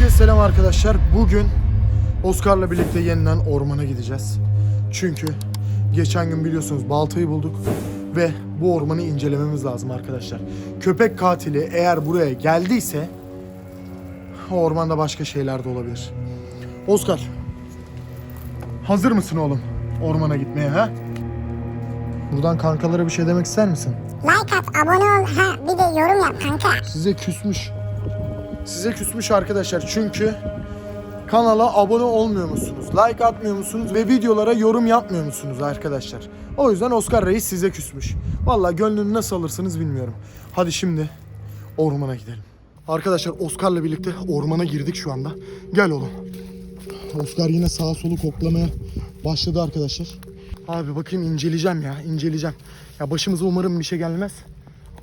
Herkese selam arkadaşlar. Bugün Oscar'la birlikte yeniden ormana gideceğiz. Çünkü geçen gün biliyorsunuz baltayı bulduk ve bu ormanı incelememiz lazım arkadaşlar. Köpek katili eğer buraya geldiyse ormanda başka şeyler de olabilir. Oscar, hazır mısın oğlum ormana gitmeye ha? Buradan kankalara bir şey demek ister misin? Like at, abone ol, ha bir de yorum yap kanka. Size küsmüş. Size küsmüş arkadaşlar çünkü kanala abone olmuyor musunuz? Like atmıyor musunuz? Ve videolara yorum yapmıyor musunuz arkadaşlar? O yüzden Oscar Reis size küsmüş. Vallahi gönlünü nasıl alırsınız bilmiyorum. Hadi şimdi ormana gidelim. Arkadaşlar Oscar'la birlikte ormana girdik şu anda. Gel oğlum. Oscar yine sağa solu koklamaya başladı arkadaşlar. Abi bakayım inceleyeceğim ya inceleyeceğim. Ya başımıza umarım bir şey gelmez.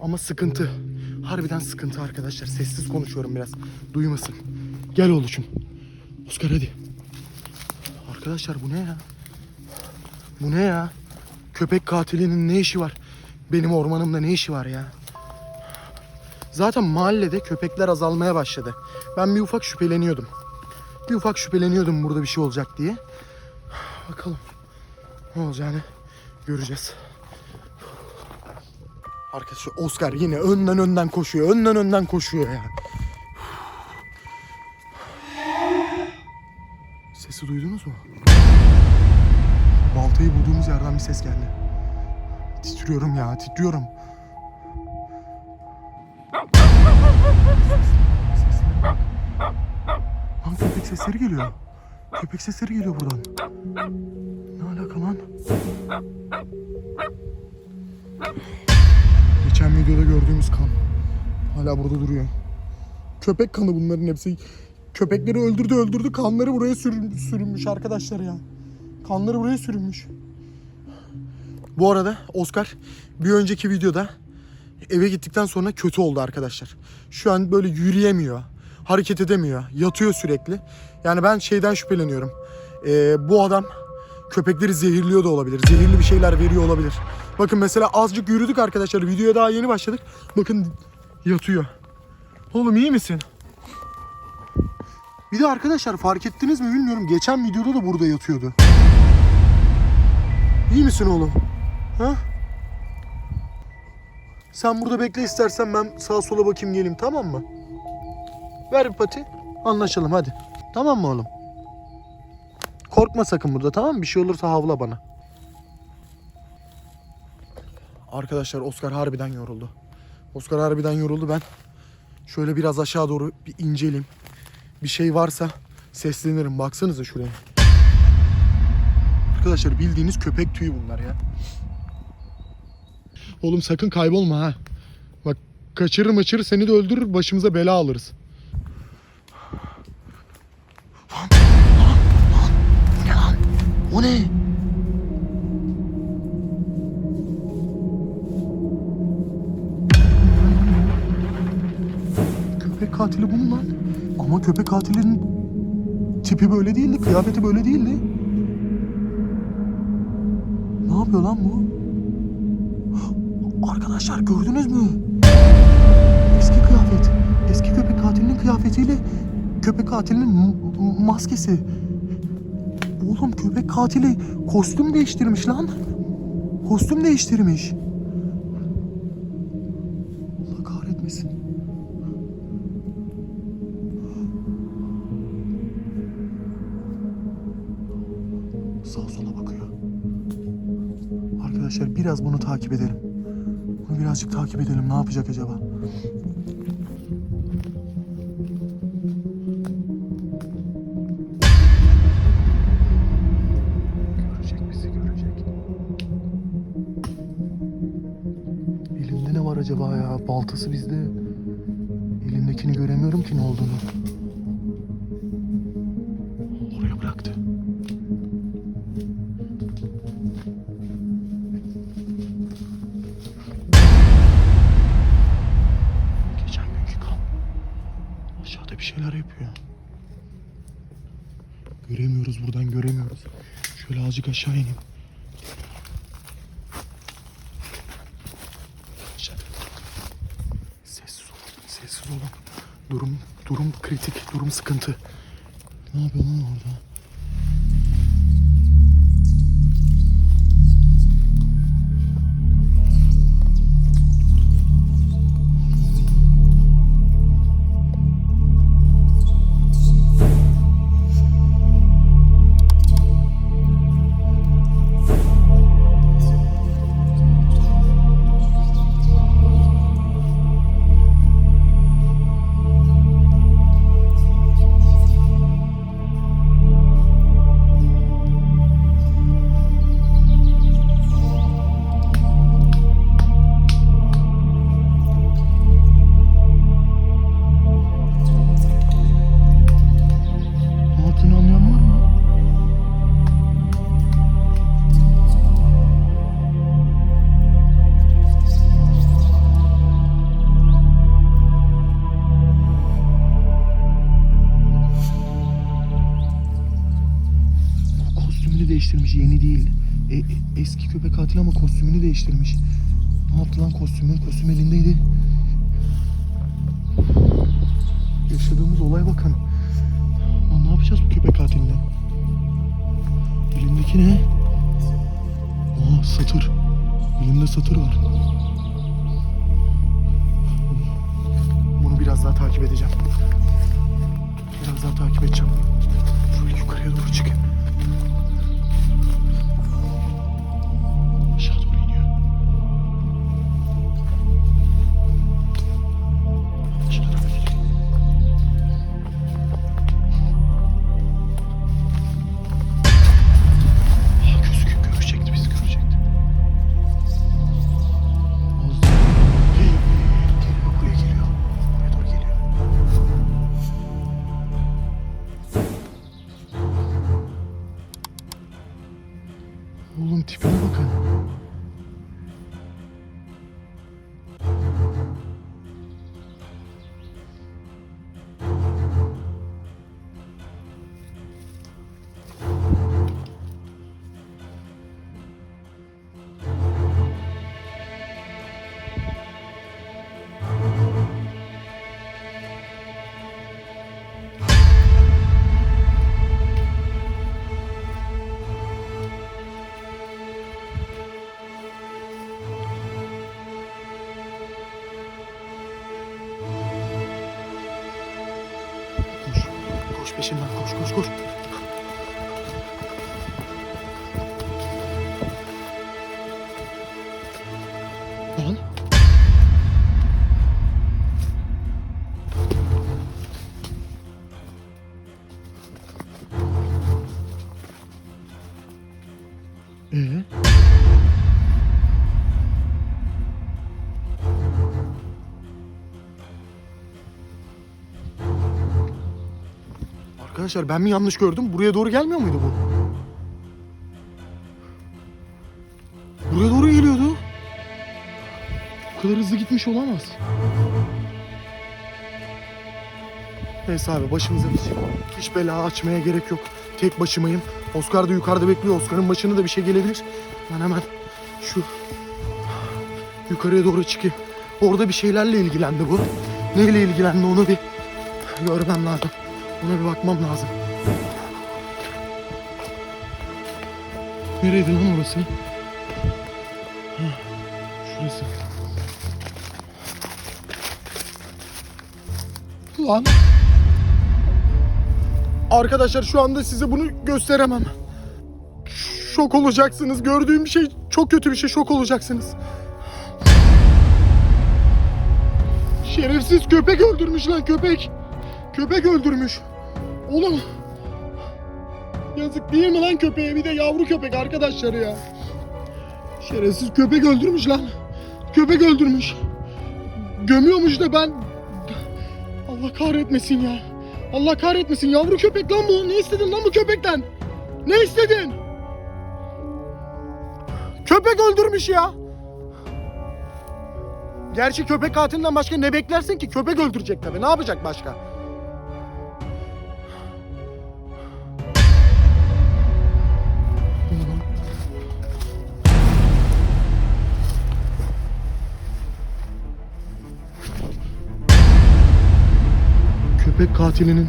Ama sıkıntı. Harbiden sıkıntı arkadaşlar. Sessiz konuşuyorum biraz. Duymasın. Gel oğlum. Oscar hadi. Arkadaşlar bu ne ya? Bu ne ya? Köpek katilinin ne işi var? Benim ormanımda ne işi var ya? Zaten mahallede köpekler azalmaya başladı. Ben bir ufak şüpheleniyordum. Bir ufak şüpheleniyordum burada bir şey olacak diye. Bakalım ne olacağını göreceğiz. Arkadaşlar Oscar yine önden önden koşuyor. Önden önden koşuyor ya. Sesi duydunuz mu? Baltayı bulduğumuz yerden bir ses geldi. Titriyorum ya, titriyorum. Lan köpek sesleri geliyor. Köpek sesleri geliyor buradan. Ne alaka lan? Videoda gördüğümüz kan. Hala burada duruyor. Köpek kanı bunların hepsi. Köpekleri öldürdü öldürdü kanları buraya sürün, sürünmüş arkadaşlar ya. Kanları buraya sürünmüş. Bu arada Oscar bir önceki videoda eve gittikten sonra kötü oldu arkadaşlar. Şu an böyle yürüyemiyor. Hareket edemiyor. Yatıyor sürekli. Yani ben şeyden şüpheleniyorum. Ee, bu adam köpekleri zehirliyor da olabilir. Zehirli bir şeyler veriyor olabilir. Bakın mesela azıcık yürüdük arkadaşlar. Videoya daha yeni başladık. Bakın yatıyor. Oğlum iyi misin? Bir de arkadaşlar fark ettiniz mi bilmiyorum. Geçen videoda da burada yatıyordu. İyi misin oğlum? Ha? Sen burada bekle istersen ben sağa sola bakayım geleyim tamam mı? Ver bir pati. Anlaşalım hadi. Tamam mı oğlum? Korkma sakın burada tamam mı? Bir şey olursa havla bana. Arkadaşlar Oscar harbiden yoruldu. Oscar harbiden yoruldu ben. Şöyle biraz aşağı doğru bir inceleyeyim. Bir şey varsa seslenirim. Baksanıza şuraya. Arkadaşlar bildiğiniz köpek tüyü bunlar ya. Oğlum sakın kaybolma ha. Bak kaçırır maçırır seni de öldürür başımıza bela alırız. Lan, lan, lan. Bu ne lan? O ne? Köpek katili bu mu lan? Ama köpek katilinin tipi böyle değildi, kıyafeti böyle değildi. Ne yapıyor lan bu? Arkadaşlar gördünüz mü? Eski kıyafet. Eski köpek katilinin kıyafetiyle köpek katilinin maskesi. Oğlum köpek katili kostüm değiştirmiş lan. Kostüm değiştirmiş. Sağa sola bakıyor. Arkadaşlar biraz bunu takip edelim. Bunu birazcık takip edelim. Ne yapacak acaba? Görecek bizi görecek. Elinde ne var acaba ya? Baltası bizde. Elindekini göremiyorum ki ne olduğunu. Şöyle azıcık aşağı ineyim. Sessiz olun, sessiz olun. Durum durum kritik, durum sıkıntı. Ne yapıyor lan orada? Değiştirmiş, yeni değil. E- e- eski köpek katil ama kostümünü değiştirmiş. Ne yaptı lan kostümü? Kostüm elindeydi. Yaşadığımız olaya bakın. Lan ne yapacağız bu köpek katiline? Elindeki ne? Aa satır. Elinde satır var. Bunu biraz daha takip edeceğim. Biraz daha takip edeceğim. Şöyle yukarıya doğru çıkayım. Koş peşinden koş koş koş. Lan. Ee? Arkadaşlar ben mi yanlış gördüm? Buraya doğru gelmiyor muydu bu? Buraya doğru geliyordu. Bu kadar hızlı gitmiş olamaz. Neyse abi başımıza bir şey. Hiç bela açmaya gerek yok. Tek başımayım. Oscar da yukarıda bekliyor. Oscar'ın başına da bir şey gelebilir. Ben hemen şu yukarıya doğru çıkayım. Orada bir şeylerle ilgilendi bu. Neyle ilgilendi onu bir görmem lazım. Ona bir bakmam lazım. Nereydi lan orası? Şurası. Lan. Arkadaşlar şu anda size bunu gösteremem. Şok olacaksınız. Gördüğüm bir şey çok kötü bir şey. Şok olacaksınız. Şerefsiz köpek öldürmüş lan köpek. Köpek öldürmüş. Oğlum. Yazık değil mi lan köpeğe? Bir de yavru köpek arkadaşlar ya. Şerefsiz köpek öldürmüş lan. Köpek öldürmüş. Gömüyormuş da ben... Allah kahretmesin ya. Allah kahretmesin. Yavru köpek lan bu. Ne istedin lan bu köpekten? Ne istedin? Köpek öldürmüş ya. Gerçi köpek katilinden başka ne beklersin ki? Köpek öldürecek tabii. Ne yapacak başka? Katilinin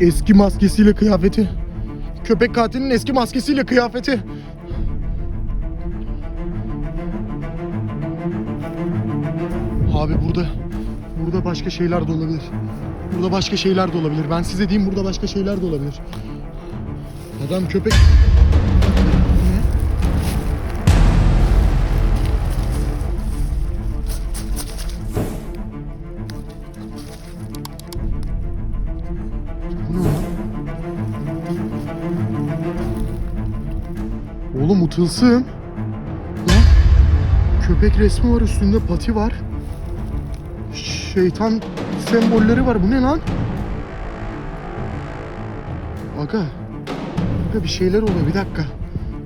eski maskesiyle kıyafeti. Köpek katilinin eski maskesiyle kıyafeti. Abi burada burada başka şeyler de olabilir. Burada başka şeyler de olabilir. Ben size diyeyim burada başka şeyler de olabilir. Adam köpek Oğlum bu tılsım. Köpek resmi var üstünde pati var. Şeytan sembolleri var. Bu ne lan? Aga. Aga bir şeyler oluyor. Bir dakika.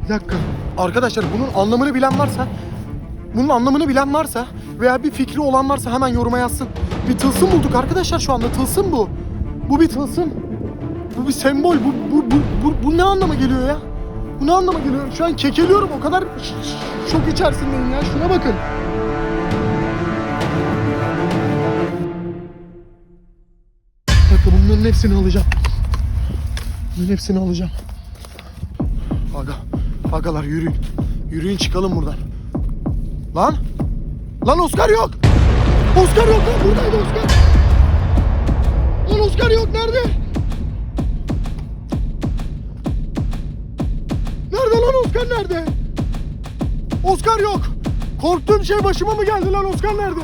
Bir dakika. Arkadaşlar bunun anlamını bilen varsa bunun anlamını bilen varsa veya bir fikri olan varsa hemen yoruma yazsın. Bir tılsım bulduk arkadaşlar şu anda. Tılsım bu. Bu bir tılsım. Bu bir sembol. Bu, bu, bu, bu, bu ne anlama geliyor ya? Bu ne anlama geliyor? Şu an kekeliyorum. O kadar şok içerisindeyim ya. Şuna bakın. Dakika bunların hepsini alacağım. Bunların hepsini alacağım. Aga. Agalar yürüyün. Yürüyün çıkalım buradan. Lan. Lan Oscar yok. Oscar yok lan. Buradaydı Oscar. Lan Oscar yok. Nerede lan Oscar nerede? Oscar yok. Korktuğum şey başıma mı geldi lan Oscar nerede?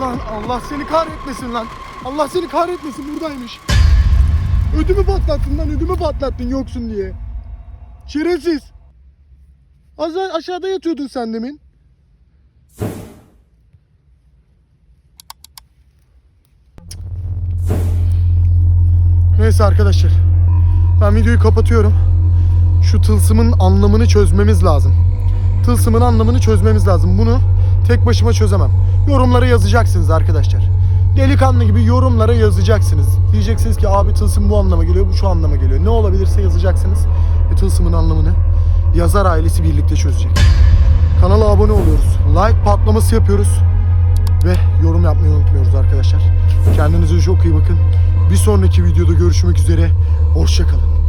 Lan Allah seni kahretmesin lan. Allah seni kahretmesin buradaymış. Ödümü patlattın lan ödümü patlattın yoksun diye. Şerefsiz. Az aşağıda yatıyordun sen demin. Neyse arkadaşlar. Ben videoyu kapatıyorum. Şu tılsımın anlamını çözmemiz lazım. Tılsımın anlamını çözmemiz lazım. Bunu tek başıma çözemem. Yorumlara yazacaksınız arkadaşlar. Delikanlı gibi yorumlara yazacaksınız. Diyeceksiniz ki abi tılsım bu anlama geliyor, bu şu anlama geliyor. Ne olabilirse yazacaksınız. Ve tılsımın anlamını yazar ailesi birlikte çözecek. Kanala abone oluyoruz. Like patlaması yapıyoruz. Ve yorum yapmayı unutmuyoruz arkadaşlar. Kendinize çok iyi bakın. Bir sonraki videoda görüşmek üzere. Hoşçakalın.